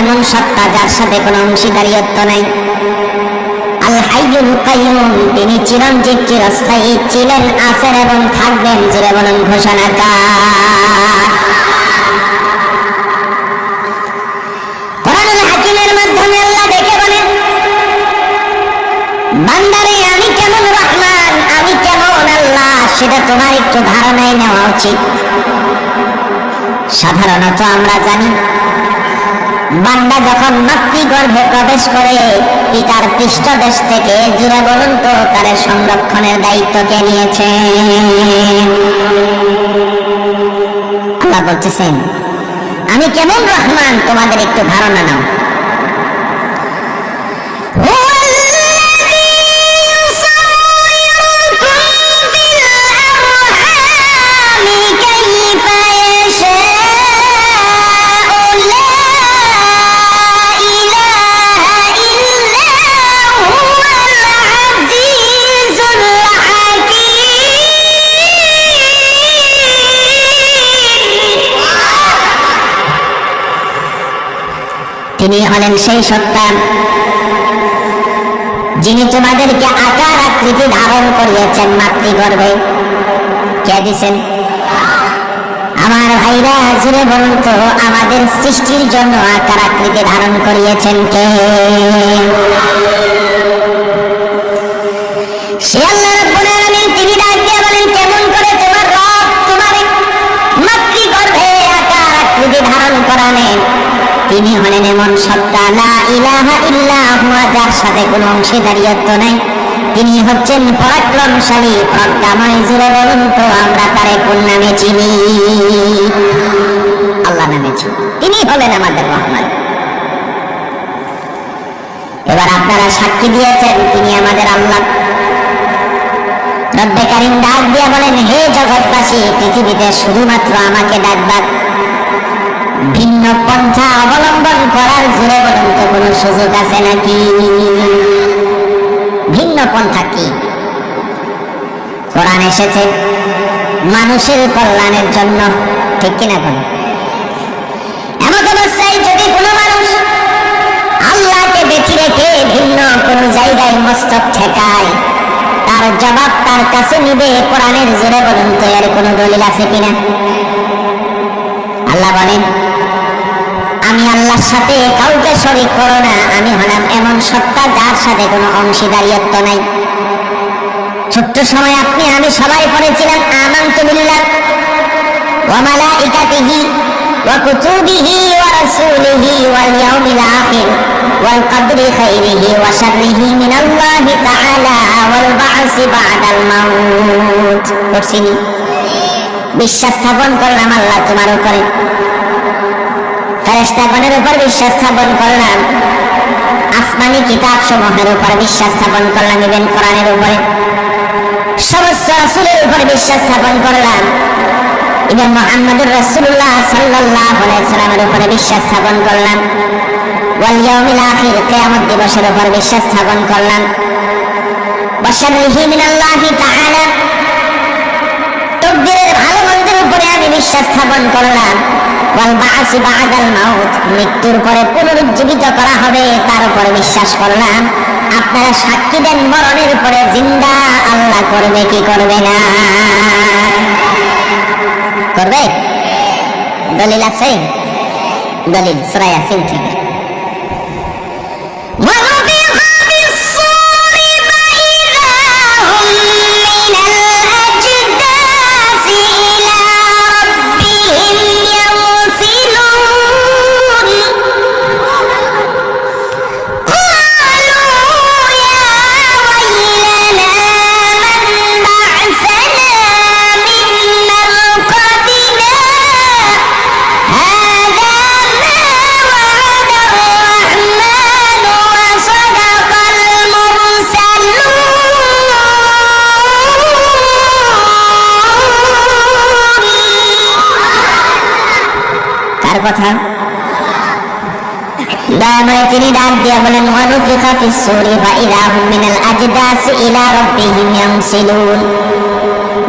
এমন সত্তা যার সাথে কোনো অংশীদারিত্ব নাই। তিনি চিরঞ্জীব চিরস্থায়ী ছিলেন, আছেন এবং থাকবেন বলেন, বান্দারে, আমি কেমন রহমান, আমি কেমন আল্লাহ, সেটা তোমার একটু ধারণায় নেওয়া উচিত। সাধারণত আমরা জানি বান্দা যখন মাতৃগর্ভে প্রবেশ করে, পিতার পৃষ্ঠদেশ থেকে জুড়ে বলুন তো, তার সংরক্ষণের দায়িত্ব কে নিয়েছে? বলতেছেন, আমি কেমন রহমান, তোমাদের একটু ধারণা নাও। সেই সত্তা যিনি তোমাদেরকে আকার আকৃতি ধারণ করিয়েছেন মাতৃগর্ভে। কে দিছেন? আমার ভাইরা হাজিরে বলুন তো, আমাদের সৃষ্টির জন্য আকার আকৃতি ধারণ করিয়েছেন কে? এমন সত্তা, লা ইলাহা ইল্লা হুয়া যার সাথে কোনো অংশীদারিত্ব নাই। তিনি হচ্ছেন পরাক্রমশালী, প্রজ্ঞাময় জুড়ে বলুন তো, আমরা তারে কোন নামে চিনি? আল্লাহ নামে চিনি। তিনি হলেন আমাদের রহমান। এবার আপনারা সাক্ষী দিয়েছেন, তিনি আমাদের আল্লাহ। রব্বে কারিম ডাক দিয়া বলেন, হে জগৎবাসী, পৃথিবীতে শুধুমাত্র আমাকে ডাকবার ভিন্ন পন্থা অবলম্বন করার জোরে বলুন তো কোনো সুযোগ আছে নাকি? ভিন্ন পন্থা কি? কোরআন এসেছে, মানুষের কল্যাণের জন্য, ঠিক কিনা কোন এমন অবস্থায় যদি কোনো মানুষ আল্লাহকে বেঁচে রেখে ভিন্ন কোনো জায়গায় মস্তক ঠেকায়, তার জবাব তার কাছে নিবে, কোরআনের জোরে বলুন তো, এর কোনো দলিল আছে কিনা? আল্লাহ বলেন আমি আল্লাহর সাথে কাউকে শরীক করো না। আমি হলাম এমন সত্তা যার সাথে কোনো অংশীদারিত্ব নাই। ছোট্ট সময় আপনি, আমি সবাই পড়েছিলাম, আমানতু বিল্লাহ ওয়া মালাইকাতিহি ওয়া কুতুবিহি ওয়া রাসূলিহি ওয়াল ইয়াউমিল আখির ওয়াল কদরি খাইরিহি ওয়া শাররিহি মিনাল্লাহি তাআলা ওয়াল বা'সি বা'দাল মাউত। পড়ছিনি বিশ্বাস স্থাপন করলাম আল্লাহ তোমার উপরে। ফেরেস্তাগণের উপর বিশ্বাস স্থাপন করলাম। আসমানি কিতাব সমূহের উপর বিশ্বাস স্থাপন করলাম ইবেন কোরআনের উপরে। সমস্ত রাসূলের উপর বিশ্বাস স্থাপন করলাম। ইবেন মুহাম্মদুর রাসূলুল্লাহ সাল্লাল্লাহু আলাইহি সাল্লামের উপরে বিশ্বাস স্থাপন করলাম। ওয়াল ইয়াউমিল আখির, কিয়ামত দিবসের উপর বিশ্বাস স্থাপন করলাম। ওয়াশাররিহি মিনাল্লাহি তাআলা। তকদিরের ভালো মন্দের উপরে আমি বিশ্বাস স্থাপন করলাম। মৃত্যুর পরে পুনরুজ্জীবিত করা হবে, তার উপর বিশ্বাস করলাম। আপনারা সাক্ষী দেন মরণের উপরে জিন্দা, আল্লাহ করবে কি করবে না? করবে? দলিল আছে? দলিল সূরা ইয়াসিন থেকে। কথা। দয়াময় তিনি ডাক দিয়া বলেন ওয়ানুফিখা ফিস সূরি হুম মিনাল আজদাসি ইলা ইয়ামসিলুন।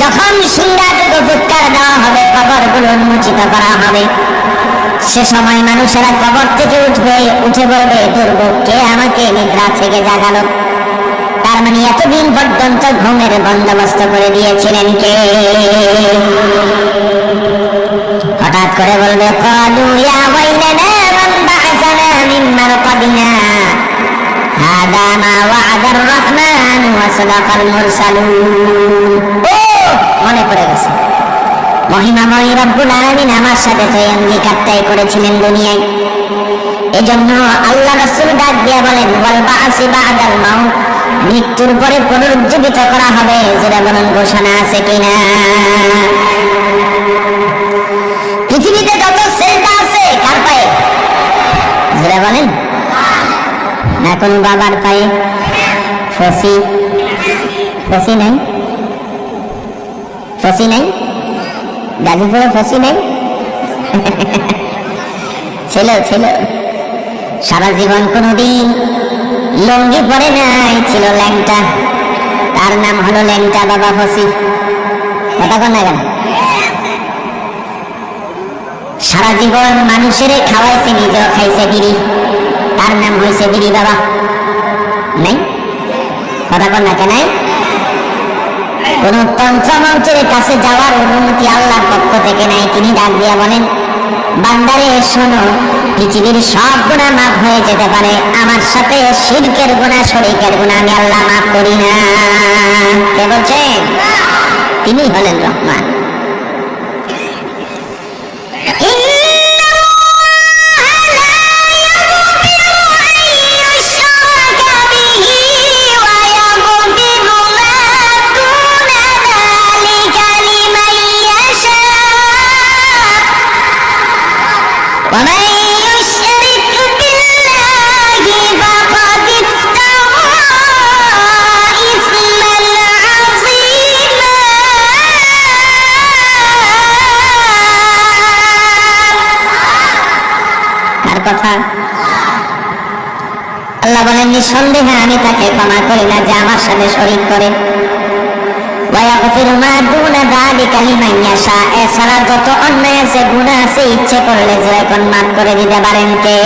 যখন সিংহাটুকু ফুৎকার দেওয়া হবে, কবরগুলো উন্মোচিত করা হবে। সে সময় মানুষেরা কবর থেকে উঠবে, উঠে বলবে, দুর্ভোগ, কে আমাকে নিদ্রা থেকে জাগালো? মানে এতদিন পর্যন্ত ঘুমের বন্দোবস্ত করে দিয়েছিলেন কে? হঠাৎ করে বলবে মান করেছিলেন দুনিয়ায়। এজন্য আল্লাহ রাসূল ডাক দিয়া বলেন, ওয়াল বা'সি বা'দাল মাউত। মৃত্যুর পরে পুনরুজ্জীবিত করা হবে, যেটা বলেন ঘোষণা আছে কিনা? পৃথিবীতে যত সেজদা আছে, কার পায়ে? যেটা বলেন? না কোনো বাবার পায়ে। ফসি? ফসি নাই? ফসি নাই? গাজীপুরে ফসি নাই? ছিল ছিল। সারা জীবন কোনোদিন লঙ্গি পরে নাই, ছিল ল্যাংটা। তার নাম হলো ল্যাংটা বাবা ফসি। কথা কন না কেন? সারা জীবন মানুষের খাওয়াইছে, নিজেও খাইছে বিড়ি। তার নাম হয়েছে বিড়ি বাবা। নাই? কথা কন না কেন? কোন তন্ত্রমন্ত্রের কাছে যাওয়ার অনুমতি আল্লাহর পক্ষ থেকে নাই, তিনি ডাক দিয়া বলেন, বান্দারে, শোনো পৃথিবীর সব গুণা মাফ হয়ে যেতে পারে। আমার সাথে শিল্পের গুণা, শরিকের গুণা আমি আল্লাহ মাফ করি না। কে বলছেন? তিনি হলেন রহমান। কথা। আল্লাহ বলেন, নিঃসন্দেহে আমি তাকে ক্ষমা করি না যে আমার সাথে শরীর করে। এছাড়া যত অন্যায় আছে আছে, ইচ্ছে করলে যে এখন মাফ করে দিতে পারেন কে?